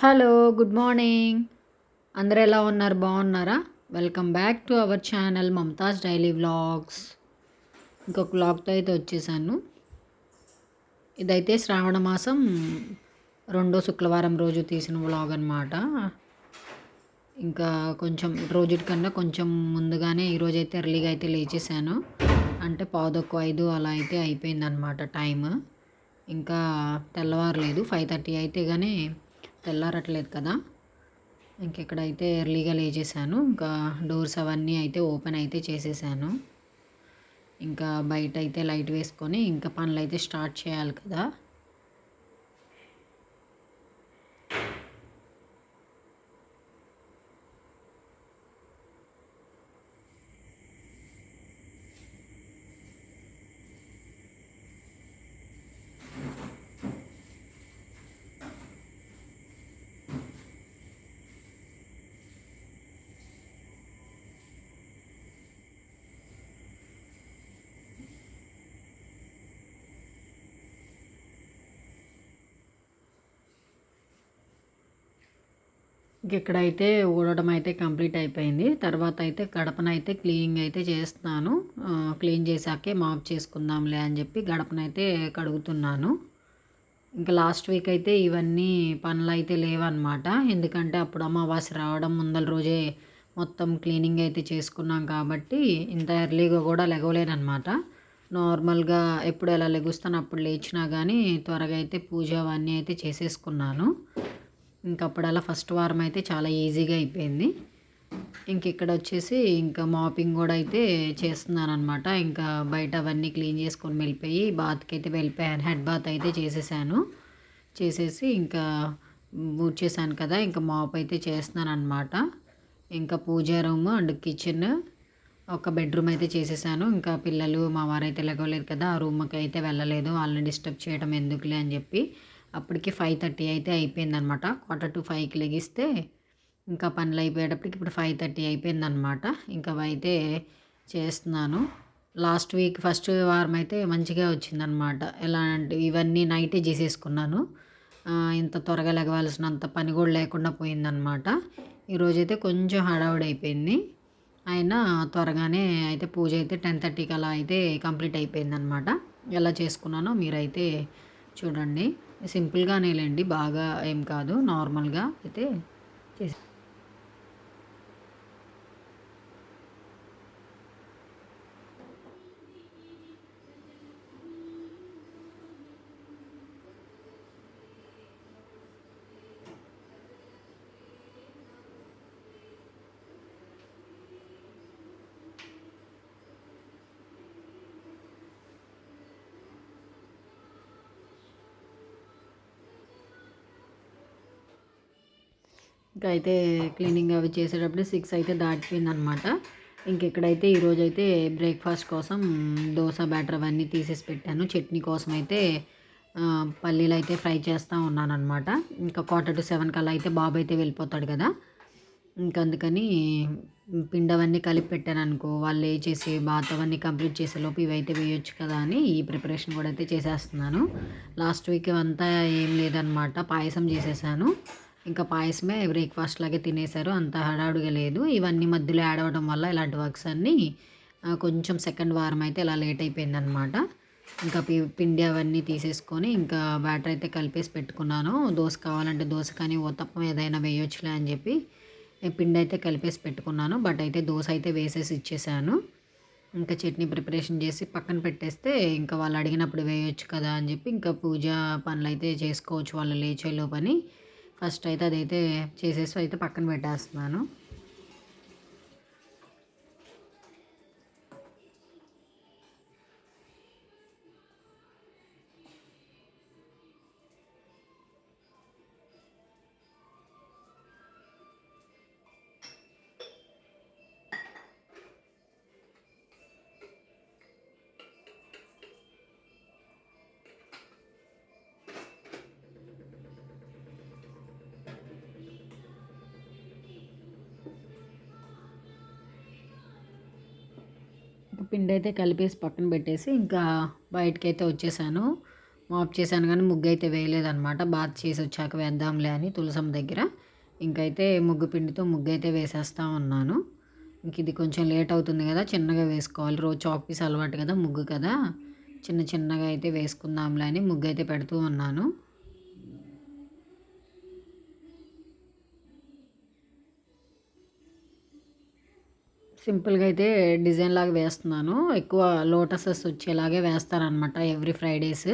Hello good morning. అందరు ఎలా ఉన్నారు? బాగున్నారా? Welcome back to our channel Mumtaz daily vlogs. ఇంకొక వ్లాగ్తో అయితే వచ్చేసాను. ఇదైతే శ్రావణ మాసం రెండో శుక్రవారం రోజు తీసిన వ్లాగ్ అనమాట ఇంకా కొంచెం రోజుటి కన్నా కొంచెం ముందుగానే ఈరోజు అయితే ఎర్లీగా అయితే లేచేసాను. అంటే పావుదొక్కు ఐదు అలా అయితే అయిపోయిందనమాట టైం ఇంకా తెల్లవారలేదు ఫైవ్ థర్టీ అయితే కానీ తెల్లారట్లేదు కదా. ఇంకెక్కడైతే ఎర్లీగా లేచేసాను ఇంకా డోర్స్ అవన్నీ అయితే ఓపెన్ అయితే చేసేసాను. ఇంకా బయట అయితే లైట్ వేసుకొని ఇంకా పనులు అయితే స్టార్ట్ చేయాలి కదా. ఇక్కడైతే ఊడడం అయితే కంప్లీట్ అయిపోయింది. తర్వాత అయితే గడపనైతే క్లీనింగ్ అయితే చేస్తున్నాను. క్లీన్ చేశాకే మాప్ చేసుకుందాంలే అని చెప్పి గడపనైతే కడుగుతున్నాను. ఇంకా లాస్ట్ వీక్ అయితే ఇవన్నీ పనులు అయితే లేవన్నమాట. ఎందుకంటే అప్పుడు అమావాస్య రావడం ముందల రోజే మొత్తం క్లీనింగ్ అయితే చేసుకున్నాం కాబట్టి ఇంత ఎర్లీగా కూడా లెగవలేనమాట నార్మల్గా ఎప్పుడు ఎలా లెగుస్తాను అప్పుడు లేచినా కానీ త్వరగా అయితే పూజ అవన్నీ అయితే చేసేసుకున్నాను. ఇంకప్పుడు అలా ఫస్ట్ వారం అయితే చాలా ఈజీగా అయిపోయింది. ఇంక ఇక్కడ వచ్చేసి ఇంకా మాపింగ్ కూడా అయితే చేస్తున్నాను అనమాట ఇంకా బయట అవన్నీ క్లీన్ చేసుకొని వెళ్ళిపోయి బాత్కి అయితే వెళ్ళిపోయాను హెడ్ బాత్ అయితే చేసేసాను. చేసేసి ఇంకా చేశాను కదా ఇంకా మాప్ అయితే చేస్తున్నాను అనమాట ఇంకా పూజా రూమ్ అండ్ కిచెన్ ఒక బెడ్రూమ్ అయితే చేసేసాను. ఇంకా పిల్లలు మా వారైతే లెగవలేదు కదా ఆ రూమ్కి అయితే వెళ్ళలేదు. వాళ్ళని డిస్టర్బ్ చేయడం ఎందుకులే అని చెప్పి అప్పటికి ఫైవ్ థర్టీ అయితే అయిపోయిందనమాట. క్వార్టర్ టు ఫైవ్కి లెగిస్తే ఇంకా పనులు అయిపోయేటప్పటికి ఇప్పుడు ఫైవ్ థర్టీ అయిపోయిందనమాట. ఇంకా అయితే చేస్తున్నాను. లాస్ట్ వీక్ ఫస్ట్ వారం అయితే మంచిగా వచ్చిందనమాట. ఎలా అంటే ఇవన్నీ నైటే చేసేసుకున్నాను. ఇంత త్వరగా లెగవలసినంత పని కూడా లేకుండా పోయిందనమాట. ఈరోజైతే కొంచెం హడావుడైపోయింది అయిపోయింది. అయినా త్వరగానే అయితే పూజ అయితే టెన్ థర్టీకి అలా అయితే కంప్లీట్ అయిపోయిందనమాట. ఎలా చేసుకున్నానో మీరైతే చూడండి. సింపుల్గానే లేండి బాగా ఏం కాదు నార్మల్గా అయితే చేసి ఇంకా అయితే క్లీనింగ్ అవి చేసేటప్పుడు సిక్స్ అయితే దాటిపోయింది అనమాట ఇంక ఇక్కడైతే ఈరోజు అయితే బ్రేక్ఫాస్ట్ కోసం దోశ బ్యాటర్ అవన్నీ తీసేసి పెట్టాను. చట్నీ కోసం అయితే పల్లీలు అయితే ఫ్రై చేస్తూ ఉన్నాను అనమాట ఇంకా క్వార్టర్ టు సెవెన్ కల్లా అయితే బాబు అయితే వెళ్ళిపోతాడు కదా. ఇంకా అందుకని పిండవన్నీ కలిపి పెట్టాను అనుకో వాళ్ళు లేచేసి బాత్ అవన్నీ కంప్లీట్ చేసేలోపు ఇవైతే వేయొచ్చు కదా అని ఈ ప్రిపరేషన్ కూడా అయితే చేసేస్తున్నాను. లాస్ట్ వీక్ అంతా ఏం లేదనమాట పాయసం చేసేసాను. ఇంకా పాయసమే బ్రేక్ఫాస్ట్ లాగే తినేశారు. అంత హడావుడిగా లేదు. ఇవన్నీ మధ్యలో యాడ్ అవ్వడం వల్ల ఇలాంటి వర్క్స్ అన్నీ కొంచెం సెకండ్ వారం అయితే ఇలా లేట్ అయిపోయిందనమాట ఇంకా పిండి అవన్నీ తీసేసుకొని ఇంకా బ్యాటర్ అయితే కలిపేసి పెట్టుకున్నాను. దోశ కావాలంటే దోశ కానీ ఉత్తప్పం ఏదైనా వేయొచ్చులే అని చెప్పి పిండి అయితే కలిపేసి పెట్టుకున్నాను. బట్ అయితే దోశ అయితే వేసేసి ఇచ్చేసాను. ఇంకా చట్నీ ప్రిపరేషన్ చేసి పక్కన పెట్టేస్తే ఇంకా వాళ్ళు అడిగినప్పుడు వేయొచ్చు కదా అని చెప్పి ఇంకా పూజ పనులు అయితే చేసుకోవచ్చు వాళ్ళు లేచేలో పని ఫస్ట్ అయితే అదైతే చేసేసి అయితే పక్కన పెట్టేస్తున్నాను. పిండి అయితే కలిపేసి పక్కన పెట్టేసి ఇంకా బయటకి అయితే వచ్చేసాను. మాప్ చేశాను కానీ ముగ్గు అయితే వేయలేదనమాట బాత్ చేసి వచ్చాక వేద్దాంలే అని తులసమ్మ దగ్గర. ఇంకైతే ముగ్గు పిండితో ముగ్గు అయితే వేసేస్తా ఉన్నాను. ఇంక ఇది కొంచెం లేట్ అవుతుంది కదా చిన్నగా వేసుకోవాలి. రోజు చాక్ పీస్ అలవాటు కదా ముగ్గు కదా. చిన్న చిన్నగా అయితే వేసుకుందాంలే అని ముగ్గు అయితే పెడుతూ ఉన్నాను. సింపుల్గా అయితే డిజైన్ లాగా వేస్తున్నాను. ఎక్కువ లోటసెస్ వచ్చేలాగే వేస్తారనమాట ఎవ్రీ ఫ్రైడేస్.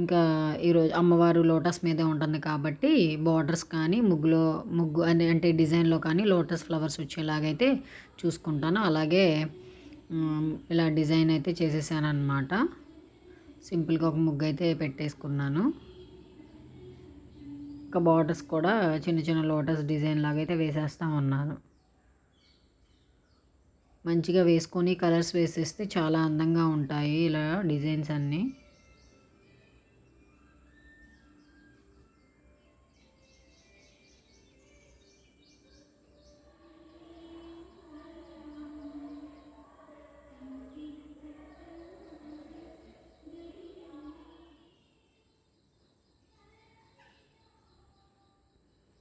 ఇంకా ఈరోజు అమ్మవారు లోటస్ మీదే ఉంటుంది కాబట్టి బార్డర్స్ కానీ ముగ్గులో ముగ్గు అని అంటే డిజైన్లో కానీ లోటస్ ఫ్లవర్స్ వచ్చేలాగైతే చూసుకుంటాను. అలాగే ఇలా డిజైన్ అయితే చేసేసాను అనమాట సింపుల్గా ఒక ముగ్గు అయితే పెట్టేసుకున్నాను. ఇంకా బార్డర్స్ కూడా చిన్న చిన్న లోటస్ డిజైన్ లాగా అయితే వేసేస్తూ ఉన్నాను మంచిగా వేసుకొని కలర్స్ వేసేస్తే చాలా అందంగా ఉంటాయి ఇలా డిజైన్స్ అన్నీ.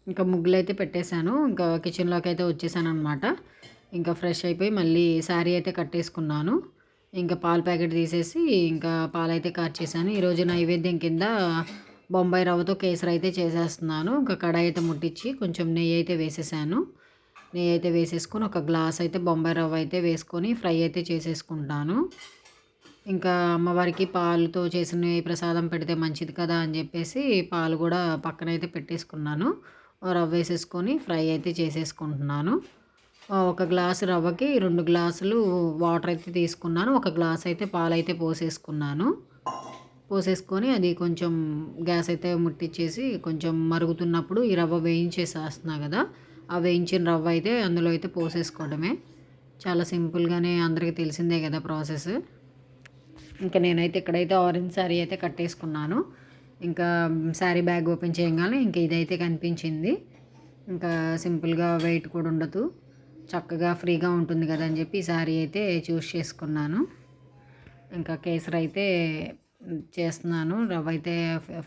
ఇంకా ముగ్గులు అయితే పెట్టేశాను. ఇంకా కిచెన్లోకి అయితే వచ్చేసాను అనమాట ఇంకా ఫ్రెష్ అయిపోయి మళ్ళీ శారీ అయితే కట్టేసుకున్నాను. ఇంకా పాల ప్యాకెట్ తీసేసి ఇంకా పాలైతే కార్చేసాను ఈరోజు నైవేద్యం కింద బొంబాయి రవ్వతో కేసరి అయితే చేసేస్తున్నాను. ఇంకా కడాయి అయితే ముట్టించి కొంచెం నెయ్యి అయితే వేసేసాను. నెయ్యి అయితే వేసేసుకొని ఒక గ్లాస్ అయితే బొంబాయి రవ్వ అయితే వేసుకొని ఫ్రై అయితే చేసేసుకుంటాను. ఇంకా అమ్మవారికి పాలుతో చేసిన ప్రసాదం పెడితే మంచిది కదా అని చెప్పేసి పాలు కూడా పక్కనైతే పెట్టేసుకున్నాను. రవ్వ వేసేసుకొని ఫ్రై అయితే చేసేసుకుంటున్నాను. ఒక గ్లాసు రవ్వకి రెండు గ్లాసులు వాటర్ అయితే తీసుకున్నాను. ఒక గ్లాస్ అయితే పాలైతే పోసేసుకున్నాను. పోసేసుకొని అది కొంచెం గ్యాస్ అయితే ముట్టించేసి కొంచెం మరుగుతున్నప్పుడు ఈ రవ్వ వేయించేసేస్తున్నా కదా ఆ వేయించిన రవ్వ అయితే అందులో అయితే పోసేసుకోవడమే. చాలా సింపుల్గానే అందరికీ తెలిసిందే కదా ప్రాసెస్. ఇంకా నేనైతే ఇక్కడైతే ఆరెంజ్ శారీ అయితే కట్టేసుకున్నాను. ఇంకా శారీ బ్యాగ్ ఓపెన్ చేయగానే ఇంకా ఇదైతే కనిపించింది. ఇంకా సింపుల్గా వెయిట్ కూడా ఉండదు. చక్కగా ఫ్రీగా ఉంటుంది కదా అని చెప్పి శారీ అయితే చూస్ చేసుకున్నాను. ఇంకా కేసరి అయితే చేస్తున్నాను. రవ్వ అయితే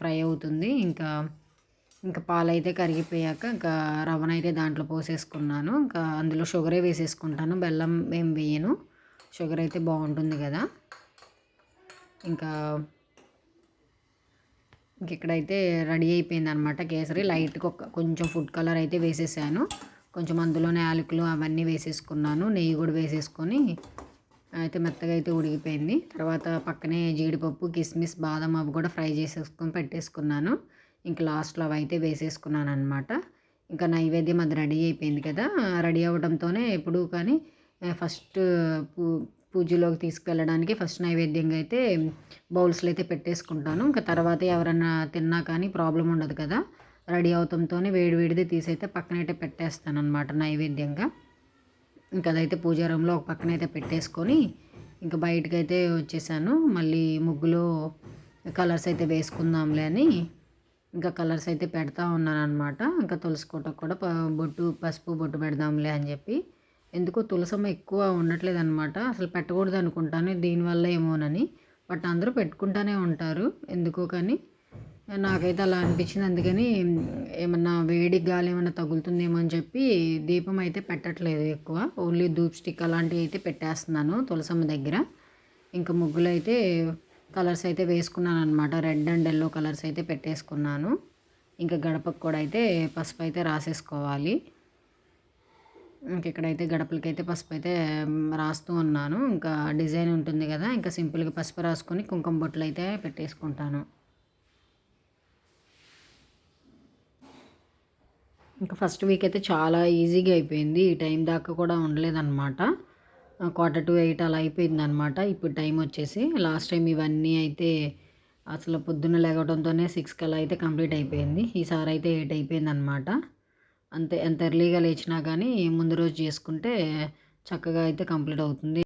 ఫ్రై అవుతుంది. ఇంకా ఇంకా పాలు అయితే కరిగిపోయాక ఇంకా రవ్వనైతే దాంట్లో పోసేసుకున్నాను. ఇంకా అందులో షుగరే వేసేసుకుంటాను. బెల్లం ఏం వేయను. షుగర్ అయితే బాగుంటుంది కదా. ఇంకా ఇంక ఇక్కడైతే రెడీ అయిపోయింది అనమాట కేసరి. లైట్గా ఒక కొంచెం ఫుడ్ కలర్ అయితే వేసేసాను. కొంచెం అందులోనే యాలకులు అవన్నీ వేసేసుకున్నాను. నెయ్యి కూడా వేసేసుకొని అయితే మెత్తగా అయితే ఉడికిపోయింది. తర్వాత పక్కనే జీడిపప్పు కిస్మిస్ బాదం అవి కూడా ఫ్రై చేసేసుకొని పెట్టేసుకున్నాను. ఇంక లాస్ట్లో అవి అయితే వేసేసుకున్నాను అనమాట ఇంకా నైవేద్యం అది రెడీ అయిపోయింది కదా. రెడీ అవ్వడంతోనే ఎప్పుడు కానీ ఫస్ట్ పూజలోకి తీసుకెళ్ళడానికి ఫస్ట్ నైవేద్యంగా అయితే బౌల్స్లో అయితే పెట్టేసుకుంటాను. ఇంకా తర్వాత ఎవరన్నా తిన్నా కానీ ప్రాబ్లం ఉండదు కదా. రెడీ అవుతంతోనే వేడి వేడిది తీసైతే పక్కనైతే పెట్టేస్తాను అనమాట నైవేద్యంగా. ఇంకా అదైతే పూజా రూమ్లో ఒక పక్కనైతే పెట్టేసుకొని ఇంకా బయటకైతే వచ్చేసాను. మళ్ళీ ముగ్గులో కలర్స్ అయితే వేసుకుందాంలే అని ఇంకా కలర్స్ అయితే పెడతా ఉన్నాను అనమాట ఇంకా తులసికోటకు కూడా బొట్టు పసుపు బొట్టు పెడదాంలే అని చెప్పి. ఎందుకో తులసమ్మ ఎక్కువ ఉండట్లేదు అనమాట అసలు పెట్టకూడదు అనుకుంటాను దీనివల్ల ఏమోనని. బట్ అందరూ పెట్టుకుంటానే ఉంటారు. ఎందుకో కానీ నాకైతే అలా అనిపించింది. అందుకని ఏమన్నా వేడి గాలి ఏమన్నా తగులుతుందేమో అని చెప్పి దీపం అయితే పెట్టట్లేదు ఎక్కువ. ఓన్లీ ధూప్ స్టిక్ అలాంటివి అయితే పెట్టేస్తున్నాను తులసమ్మ దగ్గర. ఇంకా ముగ్గులు అయితే కలర్స్ అయితే వేసుకున్నాను అనమాట రెడ్ అండ్ ఎల్లో కలర్స్ అయితే పెట్టేసుకున్నాను. ఇంకా గడపకు కూడా అయితే పసుపు అయితే రాసేసుకోవాలి. ఇంక ఇక్కడైతే గడపలకైతే పసుపు అయితే రాస్తూ ఉన్నాను. ఇంకా డిజైన్ ఉంటుంది కదా ఇంకా సింపుల్గా పసుపు రాసుకొని కుంకుమ బొట్లు అయితే పెట్టేసుకుంటాను. ఇంకా ఫస్ట్ వీక్ అయితే చాలా ఈజీగా అయిపోయింది. ఈ టైం దాకా కూడా ఉండలేదన్నమాట. క్వార్టర్ టు ఎయిట్ అలా అయిపోయింది అనమాట ఇప్పుడు టైం వచ్చేసి లాస్ట్ టైం ఇవన్నీ అయితే అసలు పొద్దున్న లేగడంతోనే సిక్స్కి అలా అయితే కంప్లీట్ అయిపోయింది. ఈసారి అయితే ఎయిట్ అయిపోయింది అనమాట అంతే ఎంత ఎర్లీగా లేచినా కానీ ముందు రోజు చేసుకుంటే చక్కగా అయితే కంప్లీట్ అవుతుంది.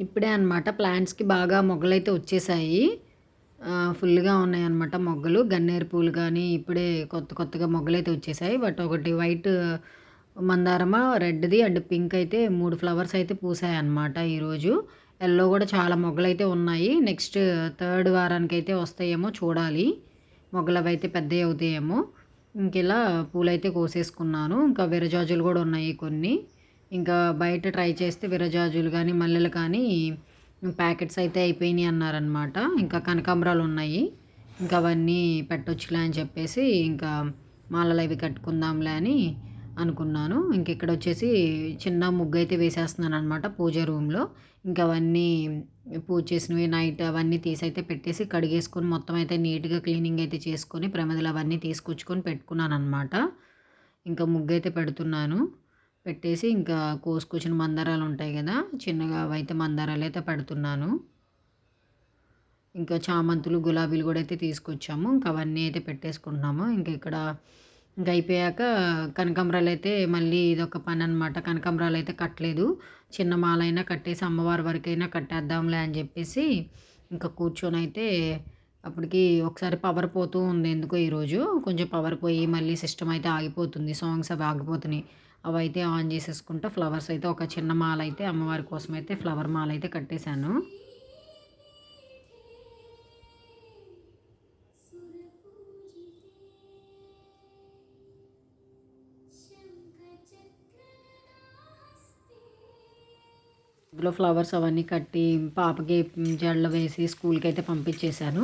ఇప్పుడే అనమాట ప్లాంట్స్కి బాగా మొగ్గలైతే వచ్చేసాయి. ఫుల్గా ఉన్నాయన్నమాట మొగ్గలు. గన్నేరు పూలు కానీ ఇప్పుడే కొత్త కొత్తగా మొగ్గలైతే వచ్చేసాయి. బట్ ఒకటి వైట్ మందారమ రెడ్ది అండ్ పింక్ అయితే మూడు ఫ్లవర్స్ అయితే పూసాయి అన్నమాట ఈరోజు. ఎల్లో కూడా చాలా మొగ్గలు అయితే ఉన్నాయి. నెక్స్ట్ థర్డ్ వారానికి అయితే వస్తాయేమో చూడాలి. మొగ్గలు అవి అయితే పెద్దవి అవుతాయేమో. ఇంక ఇలా పూలైతే కోసేసుకున్నాను. ఇంకా విరజాజులు కూడా ఉన్నాయి కొన్ని. ఇంకా బయట ట్రై చేస్తే విరజాజులు కానీ మల్లెలు కానీ ప్యాకెట్స్ అయితే అయిపోయినాయి అన్నారనమాట ఇంకా కనకాంబరాలు ఉన్నాయి. ఇంకా అవన్నీ పెట్టొచ్చులే అని చెప్పేసి ఇంకా మాలలు అవి కట్టుకుందాంలే అని అనుకున్నాను. ఇంక ఇక్కడ వచ్చేసి చిన్న ముగ్గు అయితే వేసేస్తున్నాను అనమాట పూజ రూమ్లో. ఇంకా అవన్నీ పూజ చేసినవి నైట్ అవన్నీ తీసి అయితే పెట్టేసి కడిగేసుకొని మొత్తం అయితే నీట్గా క్లీనింగ్ అయితే చేసుకొని ప్రమదలు అవన్నీ తీసుకొచ్చుకొని పెట్టుకున్నాను అనమాట ఇంకా ముగ్గు అయితే పెడుతున్నాను. పెట్టేసి ఇంకా కోసుకొచ్చిన మందారాలు ఉంటాయి కదా చిన్నగా అవైతే మందారాలు అయితే పెడుతున్నాను. ఇంకా చామంతులు గులాబీలు కూడా అయితే తీసుకొచ్చాము. ఇంకా అవన్నీ అయితే పెట్టేసుకుంటున్నాము. ఇంకా ఇక్కడ ఇంకా అయిపోయాక కనకాంబరాలు అయితే మళ్ళీ ఇదొక పని అనమాట కనకాంబరాలు అయితే కట్టలేదు. చిన్న మాలైనా కట్టేసి అమ్మవారి వరకైనా కట్టేద్దాంలే అని చెప్పేసి ఇంకా కూర్చొని అయితే అప్పటికి ఒకసారి పవర్ పోతూ ఉంది ఎందుకో ఈరోజు కొంచెం పవర్ పోయి మళ్ళీ సిస్టమ్ అయితే ఆగిపోతుంది. సాంగ్స్ అవి ఆగిపోతున్నాయి. అవి అయితే ఆన్ చేసేసుకుంటా. ఫ్లవర్స్ అయితే ఒక చిన్న మాల అయితే అమ్మవారి కోసం అయితే ఫ్లవర్ మాల అయితే కట్టేశాను. ఇందులో ఫ్లవర్స్ అవన్నీ కట్టి పాపకి జడలు వేసి స్కూల్కి అయితే పంపించేశాను.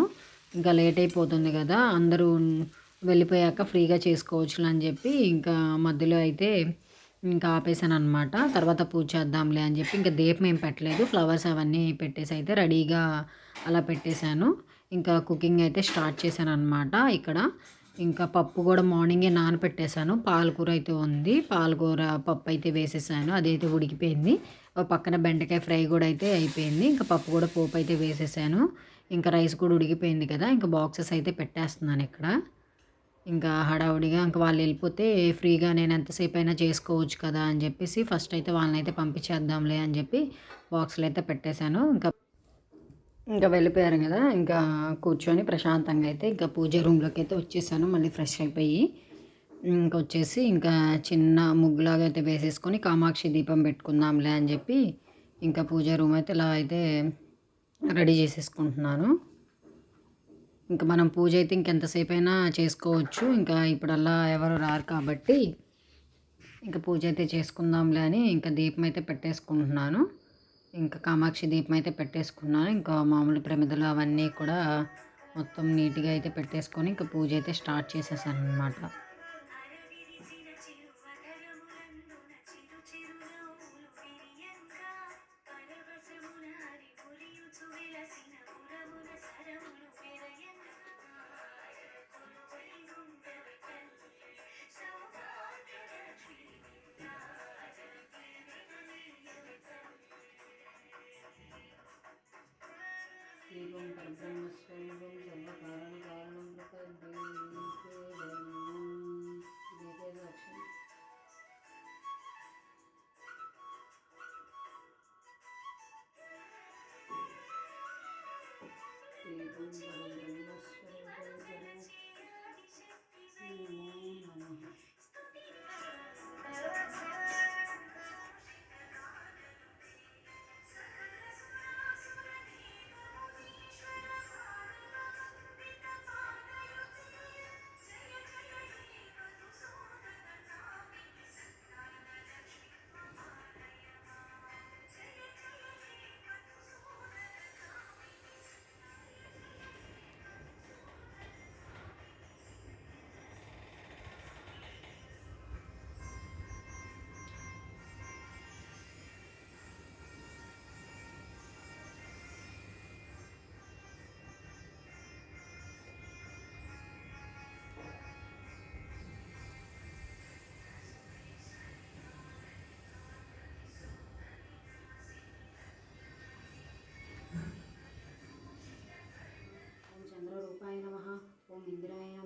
ఇంకా లేట్ అయిపోతుంది కదా అందరూ వెళ్ళిపోయాక ఫ్రీగా చేసుకోవచ్చు అని చెప్పి ఇంకా మధ్యలో అయితే ఇంకా ఆపేసాను అనమాట తర్వాత పూజ చేద్దాంలే అని చెప్పి ఇంకా దీపం ఏం పెట్టలేదు. ఫ్లవర్స్ అవన్నీ పెట్టేసి అయితే రెడీగా అలా పెట్టేశాను. ఇంకా కుకింగ్ అయితే స్టార్ట్ చేశాను అనమాట ఇక్కడ. ఇంకా పప్పు కూడా మార్నింగే నానపెట్టేశాను. పాలకూర అయితే ఉంది. పాలకూర పప్పు అయితే వేసేసాను. అదైతే ఉడికిపోయింది. పక్కన బెండకాయ ఫ్రై కూడా అయితే అయిపోయింది. ఇంకా పప్పు కూడా పోపు అయితే వేసేసాను. ఇంకా రైస్ కూడా ఉడికిపోయింది కదా ఇంకా బాక్సెస్ అయితే పెట్టేస్తున్నాను ఇక్కడ. ఇంకా హడావుడిగా ఇంకా వాళ్ళు వెళ్ళిపోతే ఫ్రీగా నేను ఎంతసేపు అయినా చేసుకోవచ్చు కదా అని చెప్పేసి ఫస్ట్ అయితే వాళ్ళని అయితే పంపించేద్దాంలే అని చెప్పి బాక్స్లో అయితే పెట్టేశాను. ఇంకా ఇంకా వెళ్ళిపోయారు కదా ఇంకా కూర్చొని ప్రశాంతంగా అయితే ఇంకా పూజ రూమ్లోకి అయితే వచ్చేసాను. మళ్ళీ ఫ్రెష్ అయిపోయి ఇంకా వచ్చేసి ఇంకా చిన్న ముగ్గులాగా అయితే వేసేసుకొని కామాక్షి దీపం పెట్టుకుందాంలే అని చెప్పి ఇంకా పూజ రూమ్ అయితే ఇలా అయితే రెడీ చేసేసుకుంటున్నాను. ఇంకా మనం పూజ అయితే ఇంకెంతసేపు అయినా చేసుకోవచ్చు. ఇంకా ఇప్పుడల్లా ఎవరు రారు కాబట్టి ఇంకా పూజ అయితే చేసుకుందాంలే అని ఇంకా దీపం అయితే పెట్టేసుకుంటున్నాను. ఇంకా కామాక్షి దీపం అయితే పెట్టేసుకున్నాను. ఇంకా మామూలు ప్రమిదలు అవన్నీ కూడా మొత్తం నీట్గా అయితే పెట్టేసుకొని ఇంకా పూజ అయితే స్టార్ట్ చేసేసాను అనమాట Kucing. o mindre era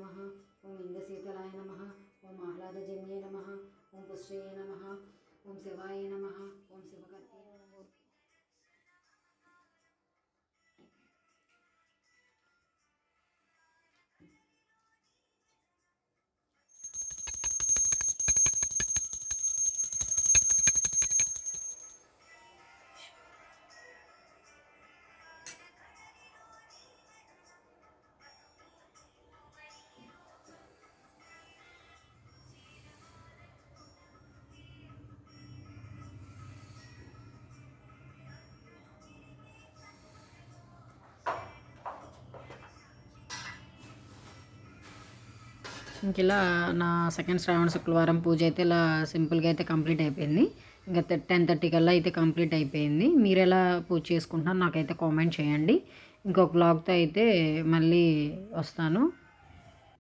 ఇంక ఇలా నా సెకండ్ శ్రావణ శుక్రవారం పూజ అయితే ఇలా సింపుల్గా అయితే కంప్లీట్ అయిపోయింది. ఇంకా టెన్ థర్టీ కల్లా అయితే కంప్లీట్ అయిపోయింది. మీరు ఎలా పూజ చేసుకుంటున్నారు నాకైతే కామెంట్ చేయండి. ఇంకొక బ్లాగ్తో అయితే మళ్ళీ వస్తాను.